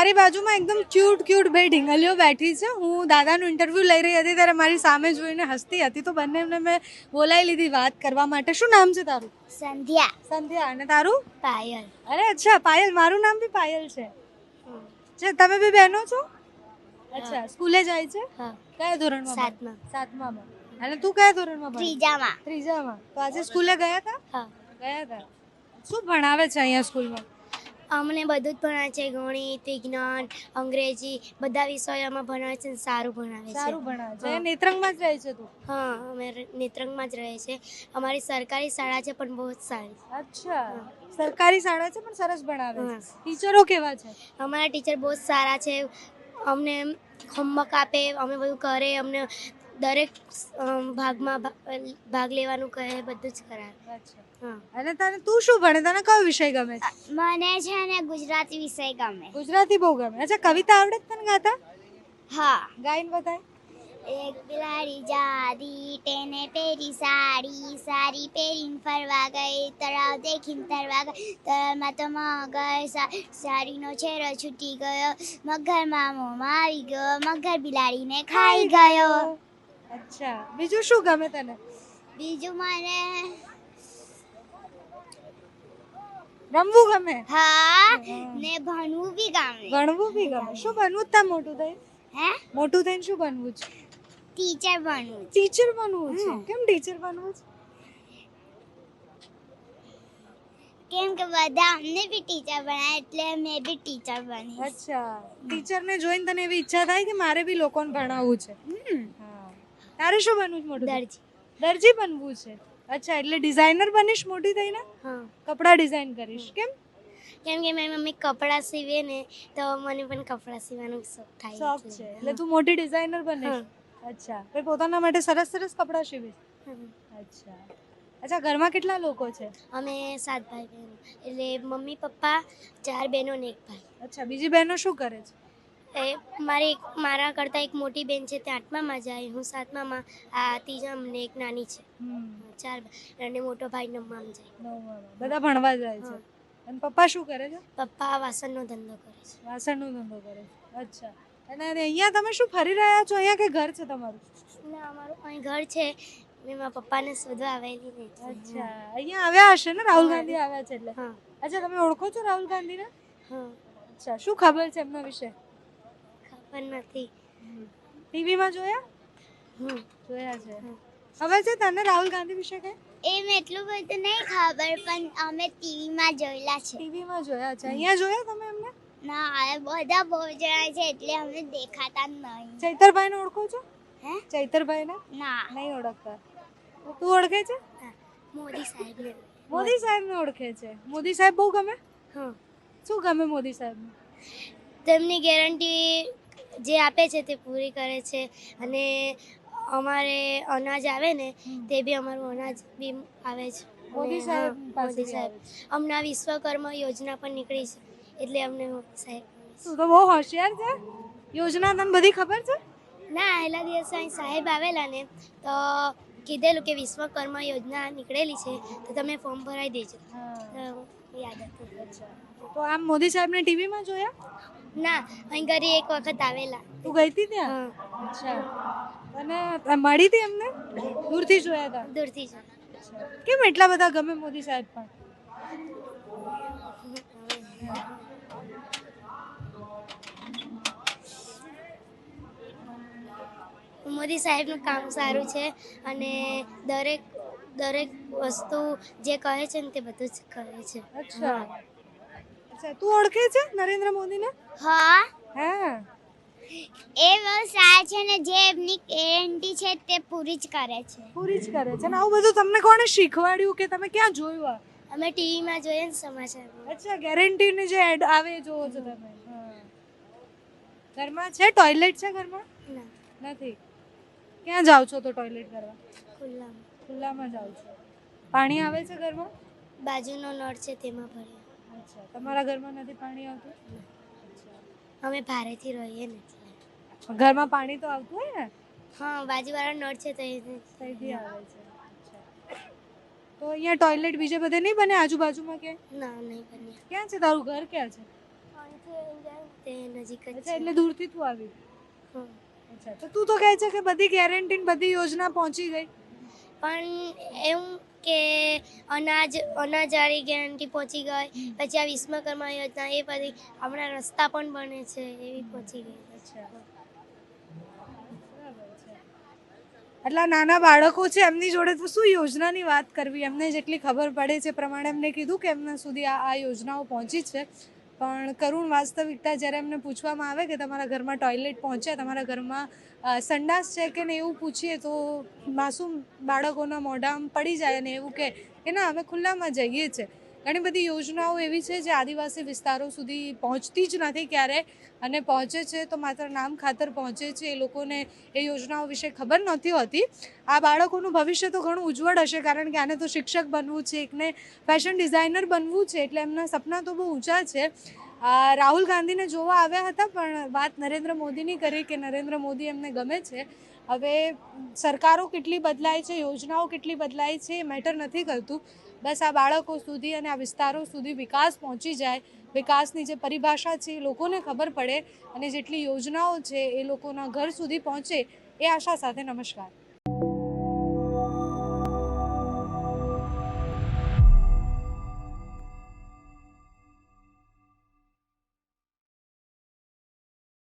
મારી બાજુમાં એકદમ ક્યુટ ક્યુટ બે ઢીંગલીઓ બેઠી છે. હું દાદાનું ઇન્ટરવ્યૂ લઈ રહી હતી ત્યારે મારી સામે જોઈને હસતી હતી. તો બંને મેં બોલાવી લીધી વાત કરવા માટે. શું નામ છે તારું? સંધ્યા. સંધ્યા. અને તારું? પાયલ. અરે અચ્છા પાયલ. મારું નામ બી પાયલ છે. છે તમે બી બહેનો છો? અચ્છા સ્કૂલે જાય છે? કયા ધોરણમાં? સાતમા. સાતમામાં. અને તું કયા ધોરણમાં? ત્રીજામાં. ત્રીજામાં. તો આજે સ્કૂલે ગયા હતા ગયા હતા શું ભણાવે છે અહીંયા સ્કૂલમાં? અમને બધું જ ભણાવે છે. ગણિત વિજ્ઞાન અંગ્રેજી બધા વિષયોમાં ભણાવે છે અને સારું ભણાવે સારું ભણાવે છે. નેત્રંગમાં જ રહે છે તું? હા અમે નેત્રંગમાં જ રહે છે. અમારી સરકારી શાળા છે પણ બહુ જ સારી. અચ્છા. સરકારી શાળા છે પણ સરસ ભણાવે છે. ટીચરો કેવા છે? અમારા ટીચર બહુ જ સારા છે. અમને હોમવર્ક આપે અમે બધું કરે અમને દરેક ભાગમાં ભાગ લેવાનું કહે બધું જ કરાવે હા. અને તને તું શું ભણે? તને કયો વિષય ગમે છે? મને છે ને ગુજરાતી વિષય ગમે. ગુજરાતી બહુ ગમે. અચ્છા કવિતા આવડે તને ગાતા? હા. ગાઈને બતાય એક બિલાડી જાદી તેને પહેરી સાડી સાડી પહેરીને ફરવા ગઈ તળાવ દેખીને તરવા ગઈ. તળાવમાં તો મગર સા- સાડીનો છેરો છૂટી ગયો. મગર મોંમાં આવી ગયો મગર બિલાડીને ખાઈ ગયો. અચ્છા. બીજું શું ગમે તને? બીજું મને રમવું ગમે? હા ને ભણવું બી ગમે. ભણવું બી ગમે. શું બનવું તા મોટું થઈ હે? મોટું થઈને શું બનવું છે? ટીચર બનવું ટીચર બનવું છે? કેમ ટીચર બનવું છે? કેમ કે બધા અમને બી ટીચર બનાય એટલે મેં બી ટીચર બની અચ્છા. ટીચરને જોઈને તને એવી ઈચ્છા થાય કે મારે બી લોકોને ભણાવવું છે? હા. તારે શું બનવું છે મોટું દરજી. દરજી બનવું છે. અચ્છા એટલે ડિઝાઇનર બનીશ મોટી થઈને? હા. કપડાં ડિઝાઇન કરીશ કેમ? કેમ કે મારી મમ્મી કપડાં સીવે ને તો મને પણ કપડાં સીવવાનો શોખ થાય શોખ છે. એટલે તું મોટી ડિઝાઇનર બનીશ? અચ્છા પછી પોતાના માટે સરસ સરસ કપડાં સીવીશ? અચ્છા. અચ્છા ઘરમાં કેટલા લોકો છે? અમે સાત ભાઈ બહેન. એટલે મમ્મી પપ્પા ચાર બહેનો ને એક ભાઈ. અચ્છા બીજી બહેનો શું કરે છે? એ મારી એક મારા કરતાં એક મોટી બેન છે તે આઠમામાં જાય હું સાતમામાં આ ત્રીજા ને એક નાની છે. ચાર અને મોટો ભાઈ નવમામાં જાય. બધા ભણવા જાય છે. અને પપ્પા શું કરે છે? પપ્પા વાસણનો ધંધો કરે છે. વાસણનો ધંધો કરે છે. અચ્છા. અને અહીંયા તમે શું ફરી રહ્યા છો? અહીંયા કે ઘર છે તમારું? ના અમારું અહીં ઘર છે. મેં પપ્પાને શોધવા આવેલી ને અચ્છા. અહીંયા આવ્યા હશે ને? રાહુલ ગાંધી આવ્યા છે એટલે. અચ્છા તમે ઓળખો છો રાહુલ ગાંધીને? હા. અચ્છા. શું ખબર છે એમના વિશે? ખબર નથી ટીવીમાં જોયા? જોયા છે. ખબર છે તને રાહુલ ગાંધી વિશે કઈ? મેં એટલું બધું નહીં ખબર પણ અમે ટીવીમાં જોયેલા છે. ટીવીમાં જોયા છે. અહીંયા જોયા તમે એમને? ના આ બધા બહુ જણા છે એટલે અમને દેખાતા નહીં. ચૈતરભાઈને ઓળખો છો? હે? ચૈતરભાઈને? ના. નહીં ઓળખતા. તું ઓળખે છે? મોદી સાહેબને. મોદી સાહેબને ઓળખે છે. મોદી સાહેબ બહુ ગમે? હા શું ગમે મોદી સાહેબને? તેમની ગેરંટી જે આપે છે તે પૂરી કરે છે અને અમારે અનાજ આવે ને તે બી અમારું અનાજ બી આવે છે. મોદી સાહેબ મોદી સાહેબ. હમણાં વિશ્વકર્મા યોજના પણ નીકળી છે એટલે અમને મોદી સાહેબ તું તો બહુ હોશિયાર છે. યોજના તને બધી ખબર છે? ના પહેલા દિવસે અહીં સાહેબ આવેલા ને તો કીધેલું કે વિશ્વકર્મા યોજના નીકળેલી છે તો તમે ફોર્મ ભરાઈ દેજો. યાદ હતું તો આમ મોદી સાહેબને ટીવીમાં જોયા? ના અહીં ઘરે એક વખત આવેલા. તું ગઈ હતી ત્યાં? અચ્છા. અને મળી હતી એમને? દૂરથી જોયા હતા? દૂરથી જોયા. કેમ એટલા બધા ગમે મોદી સાહેબ પણ? મોદી સાહેબનું કામ સારું છે અને દરેક દરેક વસ્તુ જે કહે છે ને તે બધું જ કરે છે. અચ્છા. અચ્છા તું ઓળખે છે નરેન્દ્ર મોદીને? હા. હા. એ બહુ સારા છે ને જે એમની ગેરંટી છે તે પૂરી જ કરે છે. પૂરી જ કરે છે. ને આવું બધું તમને કોણે શીખવાડ્યું કે તમે ક્યાં જોયું અમે ટીવીમાં જોઈએ ને સમાચારમાં અચ્છા ગેરંટીની જે એડ આવે જોવો છો તમે. હા. ઘરમાં છે? ટોયલેટ છે ઘરમાં? ના. નથી. ક્યાં જાવ છો તો ટોયલેટ કરવા? ખુલ્લામાં. ખુલ્લામાં જાવ છો. પાણી આવે છે ઘરમાં? બાજુનો નળ છે તેમાં ભરીએ. અચ્છા તમારા ઘરમાં નથી પાણી આવતું? અમે ભારેથી રહીએ ને એટલે. ઘરમાં પાણી તો આવતું હોય ને? હા બાજુવાળા નળ છે ત્યાંથી આવે છે તો અહીંયા ટોયલેટ બીજે બધે નહીં બને આજુબાજુમાં કે? ના નહીં બને. ક્યાં છે તારું ઘર ક્યાં છે? તે નજીક જ છે. એટલે દૂરથી તું આવી? હમ. અચ્છા તો તું તો કહે છે કે બધી ગેરંટી બધી યોજના પહોંચી ગઈ. પણ એવું કે અનાજ, અનાજવાળી ગેરંટી પહોંચી ગઈ. પછી આ વિશ્વકર્મા યોજના, એ બધી હમણાં રસ્તા પણ બને છે, એવી પહોંચી ગઈ. એટલા નાના બાળકો છે, એમની જોડે તો શું યોજનાની વાત કરવી? એમને જેટલી ખબર પડે છે પ્રમાણે એમને કીધું કે એમના સુધી આ યોજનાઓ પહોંચી છે. પણ કરુણ વાસ્તવિકતા જ્યારે એમને પૂછવામાં આવે કે તમારા ઘરમાં ટોયલેટ પહોંચે તમારા ઘરમાં સંડાસ છે કે ને એવું પૂછીએ તો માસૂમ બાળકોના મોઢામાં પડી જાય અને એવું કે કે ના, અમે ખુલ્લામાં જઈએ છે ઘણી બધી યોજનાઓ એવી છે જે આદિવાસી વિસ્તારો સુધી પહોંચતી જ નથી ક્યારે અને પહોંચે છે તો માત્ર નામ ખાતર પહોંચે છે. એ લોકોને એ યોજનાઓ વિશે ખબર નહોતી હોતી. આ બાળકોનું ભવિષ્ય તો ઘણું ઉજ્જવળ હશે કારણ કે આને તો શિક્ષક બનવું છે, એકને ફેશન ડિઝાઇનર બનવું છે એટલે એમના સપના તો બહુ ઊંચા છે. રાહુલ ગાંધીને જોવા આવ્યા હતા પણ વાત નરેન્દ્ર મોદીની કરી કે નરેન્દ્ર મોદી એમને ગમે છે. હવે સરકારો કેટલી બદલાય છે, યોજનાઓ કેટલી બદલાય છે એ મેટર નથી કરતું. બસ આ બાળકો સુધી અને આ વિસ્તારો સુધી વિકાસ પહોંચી જાય. વિકાસની જે પરિભાષા છે એ લોકોને ખબર પડે અને જેટલી યોજનાઓ છે એ લોકોના ઘર સુધી પહોંચે એ આશા સાથે નમસ્કાર.